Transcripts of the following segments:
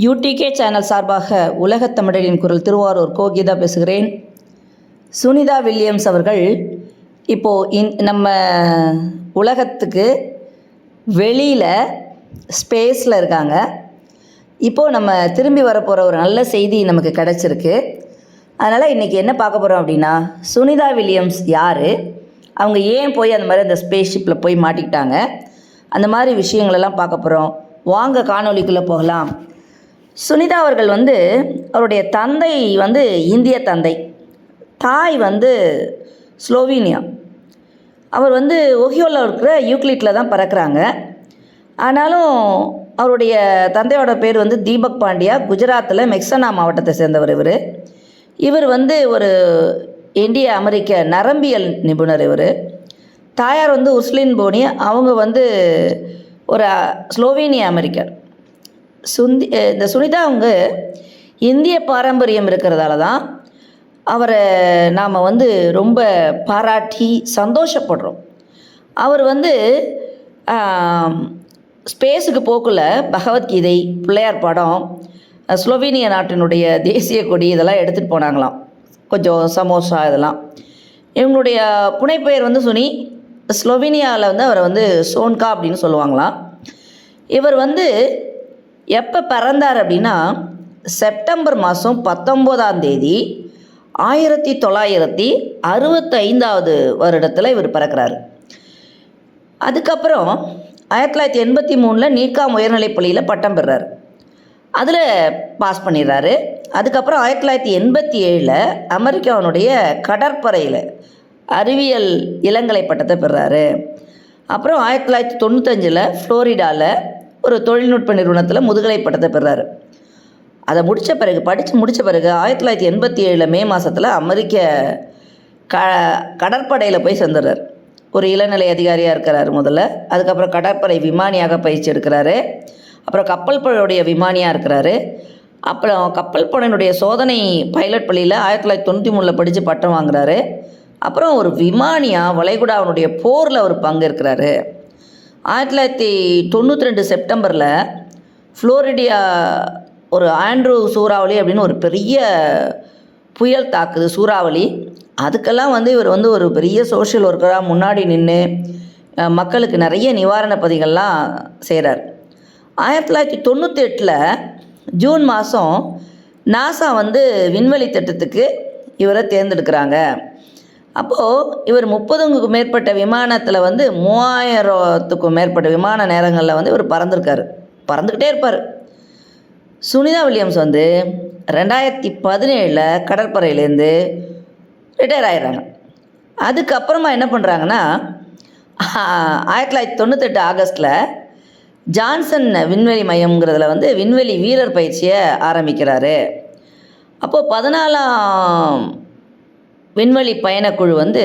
UDK channel சார்பாக உலகத் தமிழரின் குரல் திருவாரூர் கோகிதா பேசுகிறேன். சுனிதா வில்லியம்ஸ் அவர்கள் இப்போது இன் நம்ம உலகத்துக்கு வெளியில் ஸ்பேஸில் இருக்காங்க. இப்போது நம்ம திரும்பி வரப்போகிற ஒரு நல்ல செய்தி நமக்கு கிடச்சிருக்கு. அதனால் இன்றைக்கி என்ன பார்க்க போகிறோம் அப்படின்னா சுனிதா வில்லியம்ஸ் யார்? அவங்க ஏன் போய் அந்த மாதிரி அந்த ஸ்பேஸ் ஷிப்பில் போய் மாட்டிக்கிட்டாங்க? அந்த மாதிரி விஷயங்களெல்லாம் பார்க்க போகிறோம் வாங்க காணொளிக்குள்ளே போகலாம். சுனிதா அவர்கள் வந்து அவருடைய தந்தை வந்து இந்திய தந்தை. தாய் வந்து ஸ்லோவீனியா. அவர் வந்து ஒஹியோவில் இருக்கிற யூக்ளிட்டில் தான் பிறக்கிறாங்க. ஆனாலும் அவருடைய தந்தையோட பேர் வந்து தீபக் பாண்டியா. குஜராத்தில் மெக்சனா மாவட்டத்தை சேர்ந்தவர் இவர். இவர் வந்து ஒரு இந்திய அமெரிக்க நரம்பியல் நிபுணர் இவர். தாயார் வந்து உஸ்லின் போனி. அவங்க வந்து ஒரு ஸ்லோவேனிய அமெரிக்கர். சுந்தி இந்த சுனிதா அவங்க இந்திய பாரம்பரியம் இருக்கிறதால தான் அவரை நாம் வந்து ரொம்ப பாராட்டி சந்தோஷப்படுறோம். அவர் வந்து ஸ்பேஸுக்கு போக்குள்ள பகவத்கீதை பிள்ளையார் படம் ஸ்லோவேனிய நாட்டினுடைய தேசிய கொடி இதெல்லாம் எடுத்துகிட்டு போனாங்களாம். கொஞ்சம் சமோசா இதெல்லாம். இவங்களுடைய புனைப்பெயர் வந்து சுனி ஸ்லோவேனியாவில் வந்து அவரை வந்து சோன்கா அப்படின்னு சொல்லுவாங்களாம். இவர் வந்து எப்போ பிறந்தார் அப்படின்னா செப்டம்பர் மாதம் பத்தொம்போதாம் தேதி ஆயிரத்தி தொள்ளாயிரத்தி அறுபத்தைந்தாவது வருடத்தில் இவர் பிறக்கிறார். அதுக்கப்புறம் ஆயிரத்தி தொள்ளாயிரத்தி எண்பத்தி மூணில் நீக்கா உயர்நிலைப் பள்ளியில் பட்டம் பெறார். அதில் பாஸ் பண்ணிடுறாரு. அதுக்கப்புறம் ஆயிரத்தி தொள்ளாயிரத்தி எண்பத்தி ஏழில் அமெரிக்காவினுடைய கடற்படையில் அறிவியல் இளங்கலை பட்டத்தை பெறாரு. அப்புறம் ஆயிரத்தி தொள்ளாயிரத்தி தொண்ணூத்தஞ்சில் ஃப்ளோரிடாவில் ஒரு தொழில்நுட்ப நிறுவனத்தில் முதுகலை பட்டத்தை பெறாரு. அதை முடித்த பிறகு படித்து முடித்த பிறகு ஆயிரத்தி தொள்ளாயிரத்தி எண்பத்தி ஏழில் மே மாதத்தில் அமெரிக்க க கடற்படையில் போய் சேர்ந்துடுறார். ஒரு இளநிலை அதிகாரியாக இருக்கிறார் முதல்ல. அதுக்கப்புறம் கடற்படை விமானியாக பயிற்சி எடுக்கிறாரு. அப்புறம் கப்பல் படையுடைய விமானியாக இருக்கிறாரு. அப்புறம் கப்பல் படையினுடைய சோதனை பைலட் பள்ளியில் ஆயிரத்தி தொள்ளாயிரத்தி தொண்ணூற்றி மூணில் படித்து பட்டம் வாங்குறாரு. அப்புறம் ஒரு விமானியாக வளைகுடாவினுடைய போரில் ஒரு பங்கு இருக்கிறாரு ஆயிரத்தி தொள்ளாயிரத்தி தொண்ணூற்றி ரெண்டு செப்டம்பரில் ஃப்ளோரிடியா ஒரு ஆண்ட்ரூ சூறாவளி அப்படின்னு ஒரு பெரிய புயல் தாக்குது சூறாவளி. அதுக்கெல்லாம் வந்து இவர் வந்து ஒரு பெரிய சோஷியல் ஒர்க்கராக முன்னாடி நின்று மக்களுக்கு நிறைய நிவாரண பதிகள்லாம் செய்கிறார் ஆயிரத்தி தொள்ளாயிரத்தி தொண்ணூற்றி எட்டில் ஜூன் மாதம் நாசா வந்து விண்வெளி திட்டத்துக்கு இவரை தேர்ந்தெடுக்கிறாங்க. அப்போது இவர் முப்பதுக்கும் மேற்பட்ட விமானத்தில் வந்து மூவாயிரத்துக்கும் மேற்பட்ட விமான நேரங்களில் வந்து இவர் பறந்துருக்காரு. பறந்துக்கிட்டே இருப்பார். சுனிதா வில்லியம்ஸ் வந்து ரெண்டாயிரத்தி பதினேழில் கடற்படையிலேருந்து ரிட்டையர் ஆயிடுறாங்க. அதுக்கப்புறமா என்ன பண்ணுறாங்கன்னா ஆயிரத்தி தொள்ளாயிரத்தி தொண்ணூத்தெட்டு ஆகஸ்ட்டில் ஜான்சன் விண்வெளி மையம்ங்கிறதுல வந்து விண்வெளி வீரர் பயிற்சியை ஆரம்பிக்கிறாரு. அப்போது பதினாலாம் விண்வெளி பயணக்குழு வந்து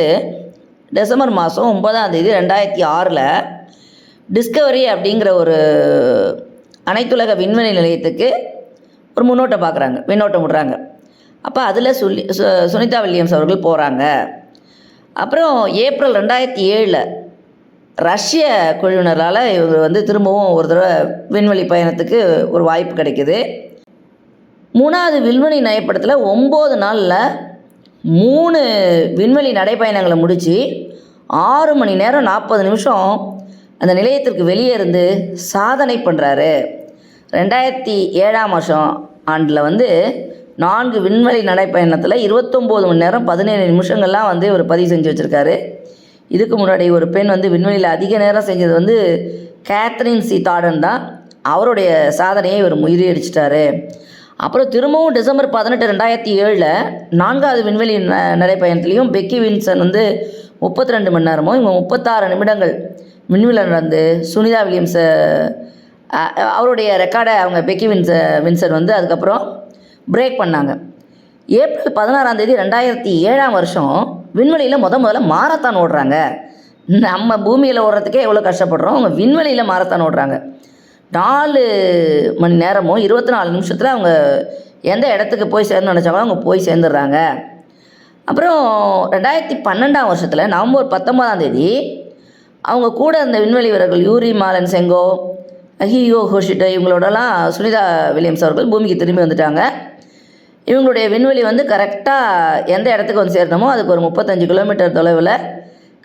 டிசம்பர் மாதம் ஒன்பதாம் தேதி ரெண்டாயிரத்தி ஆறில் டிஸ்கவரி அப்படிங்கிற ஒரு அனைத்துலக விண்வெளி நிலையத்துக்கு ஒரு முன்னோட்டம் பார்க்குறாங்க விண்ணோட்டம் விடுறாங்க. அப்போ அதில் சொல்லி சு சுனிதா வில்லியம்ஸ் அவர்கள் போகிறாங்க அப்புறம் ஏப்ரல் ரெண்டாயிரத்தி ஏழில் ரஷ்ய குழுவினரால் இவங்க வந்து திரும்பவும் ஒரு தடவை விண்வெளி பயணத்துக்கு ஒரு வாய்ப்பு கிடைக்குது. மூணாவது விண்வெளி நயப்படத்தில் ஒம்பது நாளில் மூணு விண்வெளி நடைப்பயணங்களை முடித்து ஆறு மணி நேரம் நாற்பது நிமிஷம் அந்த நிலையத்திற்கு வெளியே இருந்து சாதனை பண்ணுறாரு ரெண்டாயிரத்தி ஏழாம் வருஷம் ஆண்டில் வந்து நான்கு விண்வெளி நடைப்பயணத்தில் இருபத்தொம்போது மணி நேரம் பதினேழு நிமிஷங்கள்லாம் வந்து இவர் பதிவு செஞ்சு வச்சுருக்காரு. இதுக்கு முன்னாடி ஒரு பெண் வந்து விண்வெளியில் அதிக நேரம் செஞ்சது வந்து கேத்ரின் சி தாடன் தான். அவருடைய சாதனையை இவர் முறியடிச்சிட்டாரு. அப்புறம் திரும்பவும் டிசம்பர் பதினெட்டு ரெண்டாயிரத்தி ஏழில் நான்காவது விண்வெளி ந நடைப்பயணத்துலேயும் பெக்கி வின்சன் வந்து முப்பத்தி ரெண்டு மணி நேரமும் இவங்க முப்பத்தாறு நிமிடங்கள் விண்வெளி நடந்து சுனிதா வில்லியம்ஸை அவருடைய ரெக்கார்டை அவங்க பெக்கி வின்ச வின்சன் வந்து அதுக்கப்புறம் பிரேக் பண்ணாங்க. ஏப்ரல் பதினாறாம் தேதி ரெண்டாயிரத்தி ஏழாம் வருஷம் விண்வெளியில் முத முதல்ல மாரத்தான் ஓடுறாங்க. நம்ம பூமியில் ஓடுறதுக்கே எவ்வளோ கஷ்டப்படுறோம் அவங்க விண்வெளியில் மாரத்தான் ஓடுறாங்க. நாலு மணி நேரமும் இருபத்தி நாலு நிமிஷத்தில் அவங்க எந்த இடத்துக்கு போய் சேர்ந்து நினச்சாங்களோ அவங்க போய் சேர்ந்துடுறாங்க. அப்புறம் ரெண்டாயிரத்தி பன்னெண்டாம் வருஷத்தில் நவம்பர் பத்தொன்பதாம் தேதி அவங்க கூட இருந்த விண்வெளி வீரர்கள் யூரி மாலன் செங்கோ ஹியோ ஹோஷிட்டோ இவங்களோடலாம் சுனிதா வில்லியம்ஸ் அவர்கள் பூமிக்கு திரும்பி வந்துட்டாங்க. இவங்களுடைய விண்வெளி வந்து கரெக்டாக எந்த இடத்துக்கு வந்து சேரணுமோ அதுக்கு ஒரு முப்பத்தஞ்சு கிலோமீட்டர் தொலைவில்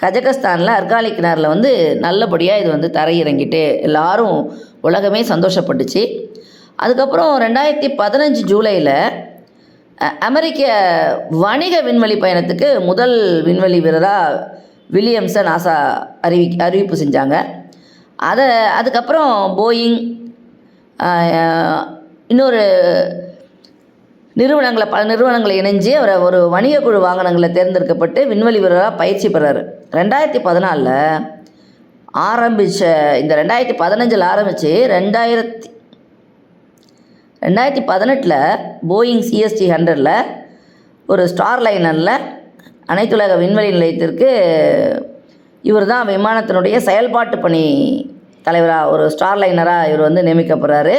கஜகஸ்தானில் அர்காலி கிணறுல வந்து நல்லபடியாக இது வந்து தரையிறங்கிட்டு எல்லாரும் உலகமே சந்தோஷப்பட்டுச்சு. அதுக்கப்புறம் ரெண்டாயிரத்தி பதினஞ்சு ஜூலையில் அமெரிக்க வணிக விண்வெளி பயணத்துக்கு முதல் விண்வெளி வீரராக வில்லியம்ஸை நாசா அறிவி அறிவிப்பு செஞ்சாங்க. அதை அதுக்கப்புறம் போயிங் இன்னொரு நிறுவனங்களை பல நிறுவனங்களை இணைஞ்சு அவரை ஒரு வணிக குழு வாகனங்களில் தேர்ந்தெடுக்கப்பட்டு விண்வெளி வீரராக பயிற்சி பெறாரு. ரெண்டாயிரத்தி பதினாலில் ஆரம்பித்த இந்த ரெண்டாயிரத்தி பதினஞ்சில் ஆரம்பித்து ரெண்டாயிரத்தி ரெண்டாயிரத்தி பதினெட்டில் போயிங் சிஎஸ்டி ஹண்ட்ரடில் ஒரு ஸ்டார் லைனரில் அனைத்துலக விண்வெளி நிலையத்திற்கு இவர் தான் விமானத்தினுடைய செயல்பாட்டு பணி தலைவராக ஒரு ஸ்டார் லைனராக இவர் வந்து நியமிக்கப்படுறாரு.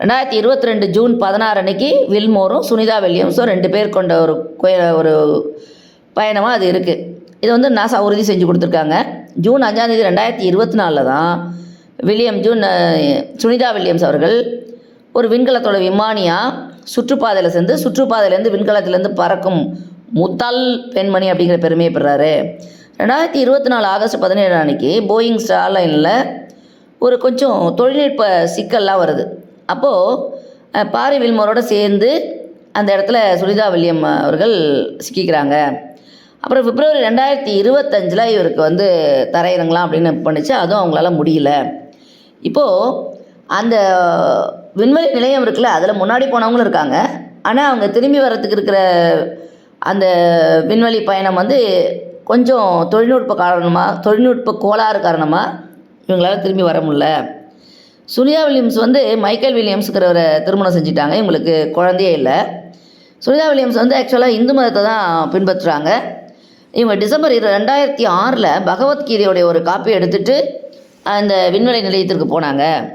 ரெண்டாயிரத்தி இருபத்தி ரெண்டு ஜூன் பதினாறு அன்னைக்கு வில்மோரும் சுனிதா வில்லியம்ஸும் ரெண்டு பேர் கொண்ட ஒரு ஒரு பயணமாக அது இருக்குது இது வந்து நாசா உறுதி செஞ்சு கொடுத்துருக்காங்க. ஜூன் அஞ்சாந்தேதி ரெண்டாயிரத்தி இருபத்தி நாலில் தான் வில்லியம் ஜூன் சுனிதா வில்லியம்ஸ் அவர்கள் ஒரு விண்கலத்தோட விமானியாக சுற்றுப்பாதையில் சேர்ந்து சுற்றுப்பாதையிலேருந்து விண்கலத்திலேருந்து பறக்கும் முதல் பெண்மணி அப்படிங்கிற பெருமையை பெறாரு. ரெண்டாயிரத்தி இருபத்தி நாலு ஆகஸ்ட் பதினேழு அன்னைக்கு போயிங் ஸ்டார்லைனில் ஒரு கொஞ்சம் தொழில்நுட்ப சிக்கல்லாம் வருது. அப்போது பாரி வில்மோரோடு சேர்ந்து அந்த இடத்துல சுனிதா வில்லியம் அவர்கள் சிக்கிக்கிறாங்க. அப்புறம் பிப்ரவரி ரெண்டாயிரத்தி இருபத்தஞ்சில் இவருக்கு வந்து தரையிறங்கலாம் அப்படின்னு பண்ணிச்சு. அதுவும் அவங்களால முடியல. இப்போது அந்த விண்வெளி நிலையம் இருக்குல்ல அதில் முன்னாடி போனவங்களும் இருக்காங்க. ஆனால் அவங்க திரும்பி வர்றதுக்கு இருக்கிற அந்த விண்வெளி பயணம் வந்து கொஞ்சம் தொழில்நுட்ப காரணமாக தொழில்நுட்ப கோளாறு காரணமாக இவங்களால திரும்பி வர முடில சுனிதா வில்லியம்ஸ் வந்து மைக்கேல் வில்லியம்ஸுங்கிறவரை திருமணம் செஞ்சிட்டாங்க. இவங்களுக்கு குழந்தையே இல்லை. சுனிதா வில்லியம்ஸ் வந்து ஆக்சுவலாக இந்து மதத்தை தான் பின்பற்றுறாங்க. இவங்க டிசம்பர் இரு ரெண்டாயிரத்தி ஆறில் பகவத்கீதையோடைய ஒரு காப்பி எடுத்துட்டு அந்த விண்வெளி நிலையத்திற்கு போனாங்க.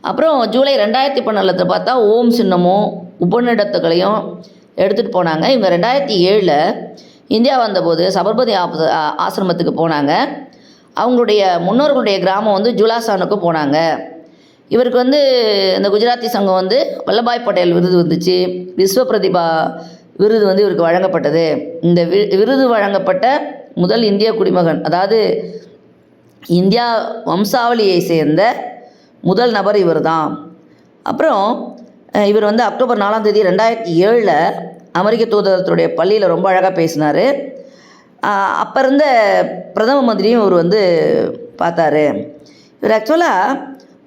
அப்புறம் ஜூலை ரெண்டாயிரத்தி பன்னெண்டில் பார்த்தா ஓம் சின்னமும் உபநிடத்துகளையும் எடுத்துகிட்டு போனாங்க. இவங்க ரெண்டாயிரத்தி ஏழில் இந்தியா வந்தபோது சபர்மதி ஆப- ஆசிரமத்துக்கு போனாங்க. அவங்களுடைய முன்னோர்களுடைய கிராமம் வந்து ஜுலாசானுக்கு போனாங்க. இவருக்கு வந்து இந்த குஜராத்தி சங்கம் வந்து வல்லபாய் பட்டேல் விருது வந்துச்சு. விஸ்வ பிரதிபா விருது வந்து இவருக்கு வழங்கப்பட்டது. இந்த வி விருது வழங்கப்பட்ட முதல் இந்திய குடிமகன் அதாவது இந்தியா வம்சாவளியை சேர்ந்த முதல் நபர் இவர் தான் அப்புறம் இவர் வந்து அக்டோபர் நாலாம் தேதி ரெண்டாயிரத்தி ஏழில் அமெரிக்க தூதரத்துடைய பள்ளியில் ரொம்ப அழகாக பேசினார். அப்போ இருந்த பிரதம மந்திரியும் இவர் வந்து பார்த்தாரு. இவர் ஆக்சுவலாக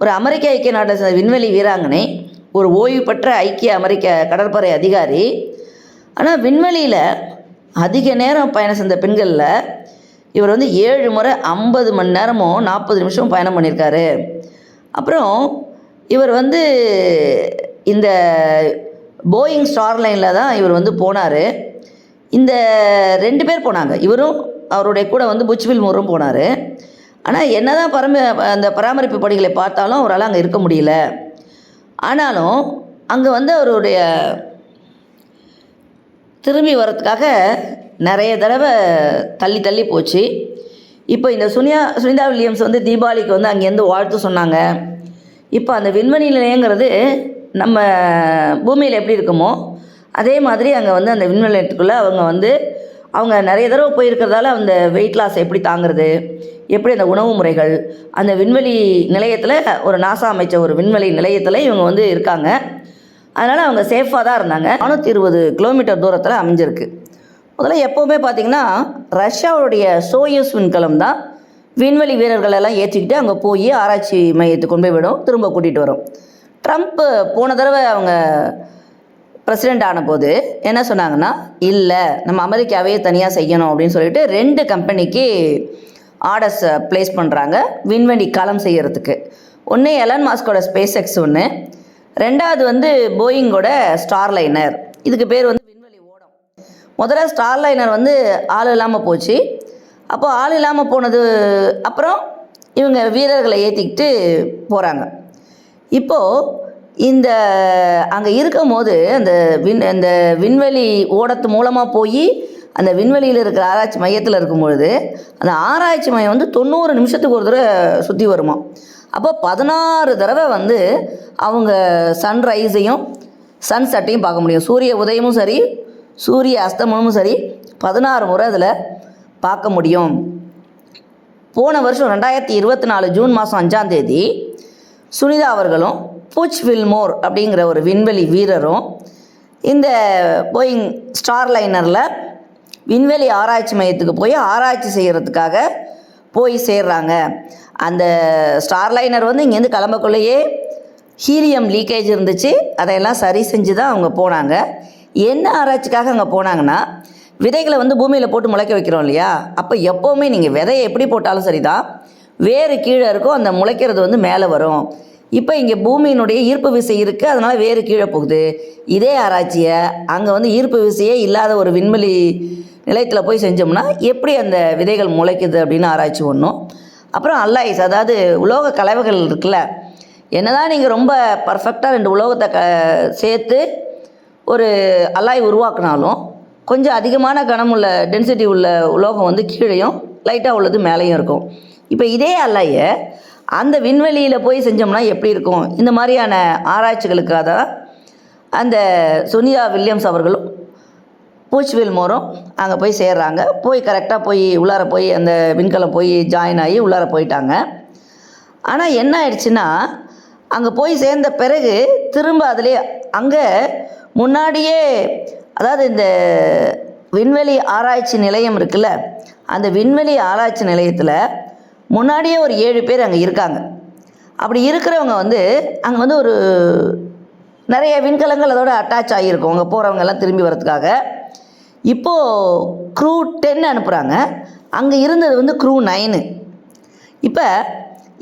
ஒரு அமெரிக்க ஐக்கிய நாட்டை விண்வெளி வீராங்கனை ஒரு ஓய்வு பெற்ற ஐக்கிய அமெரிக்க கடற்படை அதிகாரி ஆனால் விண்வெளியில் அதிக நேரம் பயணம் செஞ்ச பெண்களில் இவர் வந்து ஏழு முறை ஐம்பது மணி நேரமும் நாற்பது நிமிஷமும் பயணம் பண்ணியிருக்காரு. அப்புறம் இவர் வந்து இந்த போயிங் ஸ்டார் லைனில் தான் இவர் வந்து போனார். இந்த ரெண்டு பேர் போனாங்க. இவரும் அவருடைய கூட வந்து புச்வில் மூரும் போனார். ஆனால் என்ன தான் பரம அந்த பராமரிப்பு பணிகளை பார்த்தாலும் அவரால் அங்கே இருக்க முடியல. ஆனாலும் அங்கே வந்து அவருடைய திரும்பி வர்றதுக்காக நிறைய தடவை தள்ளி தள்ளி போச்சு. இப்போ இந்த சுனியா சுனிதா வில்லியம்ஸ் வந்து தீபாவளிக்கு வந்து அங்கேருந்து வாழ்த்து சொன்னாங்க. இப்போ அந்த விண்வெளி நிலையங்கிறது நம்ம பூமியில் எப்படி இருக்குமோ அதே மாதிரி அங்கே வந்து அந்த விண்வெளி நிலையத்துக்குள்ளே அவங்க வந்து அவங்க நிறைய தடவை போயிருக்கிறதால அந்த வெயிட் லாஸ் எப்படி தாங்குறது எப்படி அந்த உணவு முறைகள் அந்த விண்வெளி நிலையத்தில் ஒரு நாசா அமைச்ச ஒரு விண்வெளி நிலையத்தில் இவங்க வந்து இருக்காங்க. அதனால் அவங்க சேஃபாக தான் இருந்தாங்க. நானூற்றி இருபது கிலோமீட்டர் தூரத்தில் அமைஞ்சிருக்கு. முதல்ல எப்போவுமே பார்த்தீங்கன்னா ரஷ்யாவுடைய சோயூஸ் விண்கலம் தான் விண்வெளி வீரர்கள் எல்லாம் ஏற்றிக்கிட்டு அங்கே போய் ஆராய்ச்சி மையத்துக்கு கொண்டு போய் விடும் திரும்ப கூட்டிகிட்டு வரும். ட்ரம்ப்பு போன தடவை அவங்க பிரசிடெண்ட் ஆனபோது என்ன சொன்னாங்கன்னா இல்லை நம்ம அமெரிக்காவே தனியாக செய்யணும் அப்படின்னு சொல்லிட்டு ரெண்டு கம்பெனிக்கு ஆர்டர்ஸ் ப்ளேஸ் பண்ணுறாங்க விண்வெளி களம் செய்யறதுக்கு. ஒன்று எலன் மாஸ்கோட ஸ்பேஸ் எக்ஸ் ஒன்று ரெண்டாவது வந்து போயிங்கோட ஸ்டார் லைனர் இதுக்கு பேர் வந்து விண்வெளி ஓடம். முதல்ல ஸ்டார் லைனர் வந்து ஆள் இல்லாமல் போச்சு. அப்போது ஆள் இல்லாமல் போனது அப்புறம் இவங்க வீரர்களை ஏற்றிக்கிட்டு போகிறாங்க இப்போது இந்த அங்கே இருக்கும் போது அந்த விண் அந்த விண்வெளி ஓடத்து மூலமாக போய் அந்த விண்வெளியில் இருக்கிற ஆராய்ச்சி மையத்தில் இருக்கும் பொழுது அந்த ஆராய்ச்சி மையம் வந்து தொண்ணூறு நிமிஷத்துக்கு ஒரு தடவை சுற்றி வருமா அப்போ பதினாறு தடவை வந்து அவங்க சன்ரைஸையும் சன் செட்டையும் பார்க்க முடியும். சூரிய உதயமும் சரி சூரிய அஸ்தமனமும் சரி பதினாறு முறை அதில் பார்க்க முடியும். போன வருஷம் ரெண்டாயிரத்தி இருபத்தி நாலு ஜூன் மாதம் அஞ்சாம் தேதி சுனிதா அவர்களும் பூச் வில்மோர் அப்படிங்கிற ஒரு விண்வெளி வீரரும் இந்த போயிங் ஸ்டார் லைனரில் விண்வெளி ஆராய்ச்சி மையத்துக்கு போய் ஆராய்ச்சி செய்கிறதுக்காக போய் சேர்றாங்க. அந்த ஸ்டார்லைனர் வந்து இங்கேருந்து கிளம்பக்குள்ளேயே ஹீலியம் லீக்கேஜ் இருந்துச்சு. அதையெல்லாம் சரி செஞ்சு தான் அவங்க போனாங்க. என்ன ஆராய்ச்சிக்காக அங்கே போனாங்கன்னா விதைகளை வந்து பூமியில் போட்டு முளைக்க வைக்கிறோம் இல்லையா? அப்போ எப்போவுமே நீங்கள் விதையை எப்படி போட்டாலும் சரி தான் வேறு கீழே இருக்கும் அந்த முளைக்கிறது வந்து மேலே வரும். இப்போ இங்கே பூமியினுடைய ஈர்ப்பு விசை இருக்குது அதனால் வேறு கீழே போகுது. இதே ஆராய்ச்சியை அங்கே வந்து ஈர்ப்பு விசையே இல்லாத ஒரு விண்வெளி நிலையத்தில் போய் செஞ்சோம்னா எப்படி அந்த விதைகள் முளைக்குது அப்படின்னு ஆராய்ச்சி ஒன்றும் அப்புறம் அல்லாய்ஸ் அதாவது உலோக கலவைகள் இருக்குல்ல என்னதான் நீங்கள் ரொம்ப பர்ஃபெக்டாக ரெண்டு உலோகத்தை க சேர்த்து ஒரு அல்லாய் உருவாக்குனாலும் கொஞ்சம் அதிகமான கனமுள்ள டென்சிட்டி உள்ள உலோகம் வந்து கீழேயும் லைட்டாக உள்ளது மேலேயும் இருக்கும். இப்போ இதே அல்லாயை அந்த விண்வெளியில் போய் செஞ்சோம்னா எப்படி இருக்கும்? இந்த மாதிரியான ஆராய்ச்சிகளுக்காக தான் அந்த சுனிதா வில்லியம்ஸ் அவர்களும் பூச்வில் மோரும். அங்கே போய் சேர்றாங்க. போய் கரெக்டாக போய் உள்ளார போய் அந்த விண்கலம் போய் ஜாயின் ஆகி உள்ளார போயிட்டாங்க. ஆனால் என்ன ஆயிடுச்சுன்னா அங்கே போய் சேர்ந்த பிறகு திரும்ப அதிலே அங்கே முன்னாடியே அதாவது இந்த விண்வெளி ஆராய்ச்சி நிலையம் இருக்குல்ல அந்த விண்வெளி ஆராய்ச்சி நிலையத்தில் முன்னாடியே ஒரு ஏழு பேர் அங்கே இருக்காங்க. அப்படி இருக்கிறவங்க வந்து அங்கே வந்து ஒரு நிறைய விண்கலங்கள் அதோட அட்டாச் ஆகியிருக்கும். அங்கே போகிறவங்கெல்லாம் திரும்பி வரதுக்காக இப்போது க்ரூ டென் அனுப்புகிறாங்க அங்கே இருந்தது வந்து க்ரூ நைனு இப்போ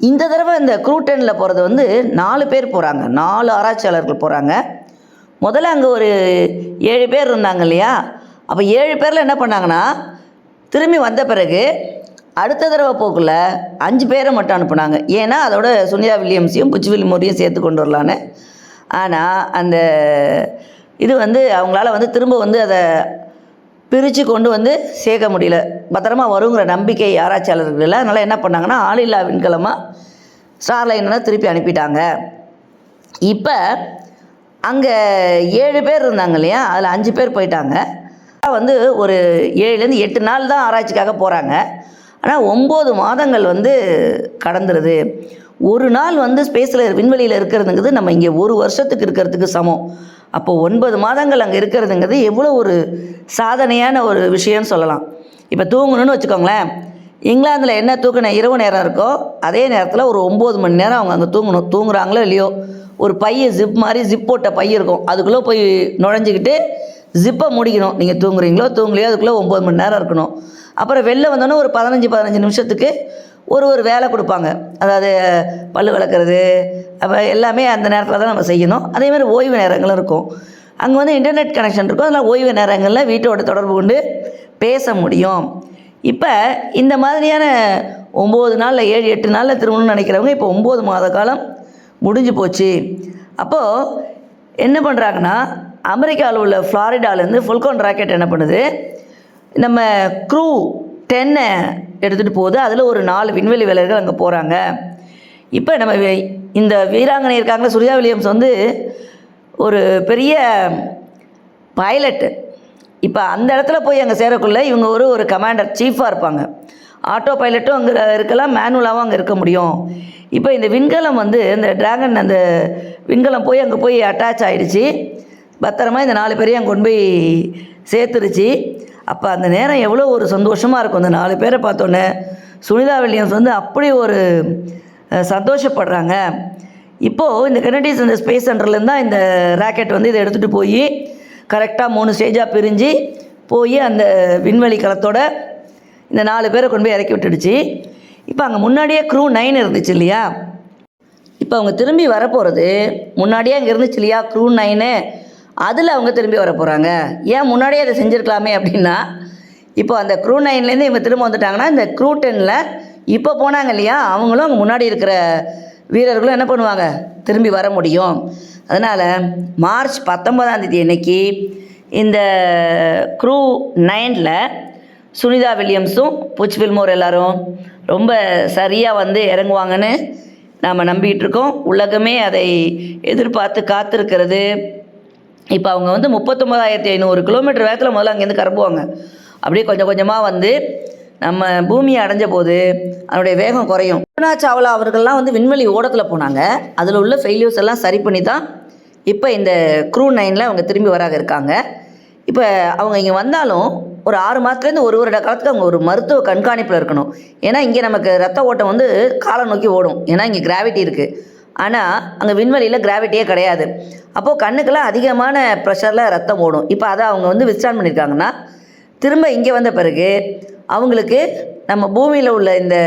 இந்த தடவை இந்த க்ரூ டெனில் போகிறது வந்து நாலு பேர் போகிறாங்க நாலு ஆராய்ச்சியாளர்கள் போகிறாங்க முதல்ல அங்கே ஒரு ஏழு பேர் இருந்தாங்க இல்லையா? அப்போ ஏழு பேரில் என்ன பண்ணாங்கன்னா திரும்பி வந்த பிறகு அடுத்த தடவை போக்குள்ள அஞ்சு பேரை மட்டும் அனுப்புனாங்க. ஏன்னா அதோட சுனிதா வில்லியம்ஸையும் புச்சுவில் மோரியும் சேர்த்து கொண்டு வரலான்னு. ஆனால் அந்த இது வந்து அவங்களால வந்து திரும்ப வந்து அதை பிரித்து கொண்டு வந்து சேர்க்க முடியல. பத்திரமா வருங்கிற நம்பிக்கை ஆராய்ச்சியாளர்கள் இல்லை அதனால் என்ன பண்ணாங்கன்னா ஆளில்லா விண்கலமாக ஸ்டார் லைன் திருப்பி அனுப்பிட்டாங்க. இப்போ அங்கே ஏழு பேர் இருந்தாங்க இல்லையா? அதில் அஞ்சு பேர் போயிட்டாங்க. வந்து ஒரு ஏழுலேருந்து எட்டு நாள் தான் ஆராய்ச்சிக்காக போகிறாங்க ஆனால் ஒம்பது மாதங்கள் வந்து கடந்துருது. ஒரு நாள் வந்து ஸ்பேஸில் விண்வெளியில் இருக்கிறதுங்கிறது நம்ம இங்கே ஒரு வருஷத்துக்கு இருக்கிறதுக்கு சமம். அப்போது ஒன்பது மாதங்கள் அங்கே இருக்கிறதுங்கிறது எவ்வளோ ஒரு சாதனையான ஒரு விஷயம்னு சொல்லலாம். இப்போ தூங்கணும்னு வச்சுக்கோங்களேன். இங்கிலாந்தில் என்ன தூக்கின இரவு நேரம் இருக்கோ அதே நேரத்தில் ஒரு ஒம்பது மணி நேரம் அவங்க அங்கே தூங்கணும். தூங்குறாங்களோ இல்லையோ ஒரு பைய ஜிப் மாதிரி ஜிப் போட்ட பை இருக்கும். அதுக்குள்ளே போய் நுழைஞ்சிக்கிட்டு ஜிப்பை முடிக்கணும். நீங்கள் தூங்குறீங்களோ தூங்கலையோ அதுக்குள்ளே ஒம்பது மணி நேரம் இருக்கணும். அப்புறம் வெளில வந்தோன்னே ஒரு பதினஞ்சு பதினஞ்சு நிமிஷத்துக்கு ஒரு ஒரு வேலை கொடுப்பாங்க. அதாவது பல்லு விளக்குறது அப்போ எல்லாமே அந்த நேரத்தில் தான் நம்ம செய்யணும். அதேமாதிரி ஓய்வு நேரங்களும் இருக்கும். அங்கே வந்து இன்டர்நெட் கனெக்ஷன் இருக்கும். அதனால் ஓய்வு நேரங்களில் வீட்டோட தொடர்பு கொண்டு பேச முடியும். இப்போ இந்த மாதிரியான ஒம்பது நாளில் ஏழு எட்டு நாளில் திரும்பணும்னு நினைக்கிறவங்க இப்போ ஒம்பது மாத காலம் முடிஞ்சு போச்சு. அப்போது என்ன பண்ணுறாங்கன்னா அமெரிக்காவில் உள்ள ஃப்ளாரிடாலேருந்து ஃபுல்கான் ராக்கெட் என்ன பண்ணுது? நம்ம க்ரூ டென்னை எடுத்துகிட்டு போகுது. அதில் ஒரு நாலு விண்வெளி வீரர்கள் அங்கே போகிறாங்க இப்போ நம்ம இந்த வீராங்கனை இருக்காங்க சுரியா வில்லியம்ஸ் வந்து ஒரு பெரிய பைலட்டு இப்போ அந்த இடத்துல போய் அங்கே சேரக்குள்ளே இவங்க ஒரு ஒரு கமாண்டர் சீஃபாக இருப்பாங்க. ஆட்டோ பைலட்டும் அங்கே இருக்கலாம் மேனுவலாகவும் அங்கே இருக்க முடியும். இப்போ இந்த விண்கலம் வந்து இந்த டிராகன் அந்த விண்கலம் போய் அங்கே போய் அட்டாச் ஆகிடுச்சு பத்திரமா இந்த நாலு பேரையும் அங்கே கொண்டு போய் சேர்த்துருச்சு. அப்போ அந்த நேரம் எவ்வளோ ஒரு சந்தோஷமாக இருக்கும். அந்த நாலு பேரை பார்த்தோன்னே சுனிதா வில்லியம்ஸ் வந்து அப்படி ஒரு சந்தோஷப்படுறாங்க. இப்போது இந்த கெனடிஸ் இந்த ஸ்பேஸ் சென்டர்லேருந்து தான் இந்த ராக்கெட் வந்து இதை எடுத்துகிட்டு போய் கரெக்டாக மூணு ஸ்டேஜாக பிரிஞ்சு போய் அந்த விண்வெளி களத்தோட இந்த நாலு பேரை கொண்டு போய் இறக்கி விட்டுடுச்சு. இப்போ அங்கே முன்னாடியே க்ரூ நைன் இருந்துச்சு இல்லையா? இப்போ அவங்க திரும்பி வரப்போகிறது முன்னாடியே அங்கே இருந்துச்சு இல்லையா? க்ரூ நைனு அதில் அவங்க திரும்பி வர போகிறாங்க ஏன் முன்னாடியே அதை செஞ்சுருக்கலாமே அப்படின்னா இப்போ அந்த க்ரூ நைன்லேருந்து இவங்க திரும்ப வந்துட்டாங்கன்னா இந்த க்ரூ டென்னில் இப்போ போனாங்க இல்லையா அவங்களும் அங்கே முன்னாடி இருக்கிற வீரர்களும் என்ன பண்ணுவாங்க? திரும்பி வர முடியும். அதனால் மார்ச் பத்தொன்பதாம் தேதி அன்னைக்கு இந்த க்ரூ நைனில் சுனிதா வில்லியம்ஸும் புச் வில்மோர் எல்லாரும் ரொம்ப சரியாக வந்து இறங்குவாங்கன்னு நாம் நம்பிகிட்டு இருக்கோம். உலகமே அதை எதிர்பார்த்து காத்திருக்கிறது. இப்போ அவங்க வந்து முப்பத்தொம்பதாயிரத்தி ஐநூறு கிலோமீட்டர் வேகத்தில் முதல்ல அங்கேருந்து கிளம்புவாங்க அப்படியே கொஞ்சம் கொஞ்சமாக வந்து நம்ம பூமியை அடைஞ்ச போது அதனுடைய வேகம் குறையும். கல்பனா சாவ்லா அவர்கள்லாம் வந்து விண்வெளி ஓடத்தில் போனாங்க. அதில் உள்ள ஃபெயிலியர்ஸ் எல்லாம் சரி பண்ணி தான் இப்போ இந்த க்ரூ நைனில் அவங்க திரும்பி வராக இருக்காங்க. இப்போ அவங்க இங்கே வந்தாலும் ஒரு ஆறு மாதத்துலேருந்து ஒரு வருட காலத்துக்கு அவங்க ஒரு மருத்துவ கண்காணிப்பில் இருக்கணும். ஏன்னா இங்கே நமக்கு ரத்த ஓட்டம் வந்து காலை நோக்கி ஓடும். ஏன்னா இங்கே கிராவிட்டி இருக்குது ஆனால் அங்கே விண்வெளியில் கிராவிட்டியே கிடையாது. அப்போது கண்ணுக்கெல்லாம் அதிகமான ப்ரெஷரில் ரத்தம் ஓடும். இப்போ அதை அவங்க வந்து விஸ்டாண்ட் பண்ணியிருக்காங்கன்னா திரும்ப இங்கே வந்த பிறகு அவங்களுக்கு நம்ம பூமியில் உள்ள இந்த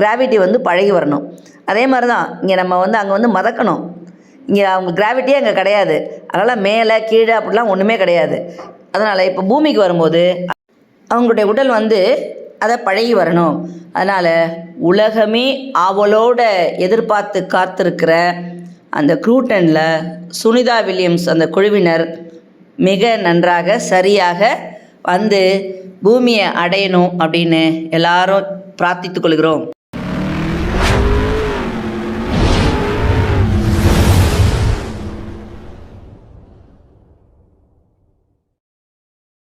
கிராவிட்டி வந்து பழகி வரணும். அதே மாதிரி தான் இங்கே நம்ம வந்து அங்கே வந்து மதக்கணும். இங்கே அவங்க கிராவிட்டியே அங்கே கிடையாது. அதனால் மேலே கீழே அப்படிலாம் ஒன்றுமே கிடையாது. அதனால் இப்போ பூமிக்கு வரும்போது அவங்களுடைய உடல் வந்து அதை பழகி வரணும். அதனால் உலகமே அவளோட எதிர்பார்த்து காத்திருக்கிற அந்த க்ரூட்டனில் சுனிதா வில்லியம்ஸ் அந்த குழுவினர் மிக நன்றாக சரியாக வந்து பூமியை அடையணும் அப்படின்னு எல்லாரும் பிரார்த்தித்து கொள்கிறோம்.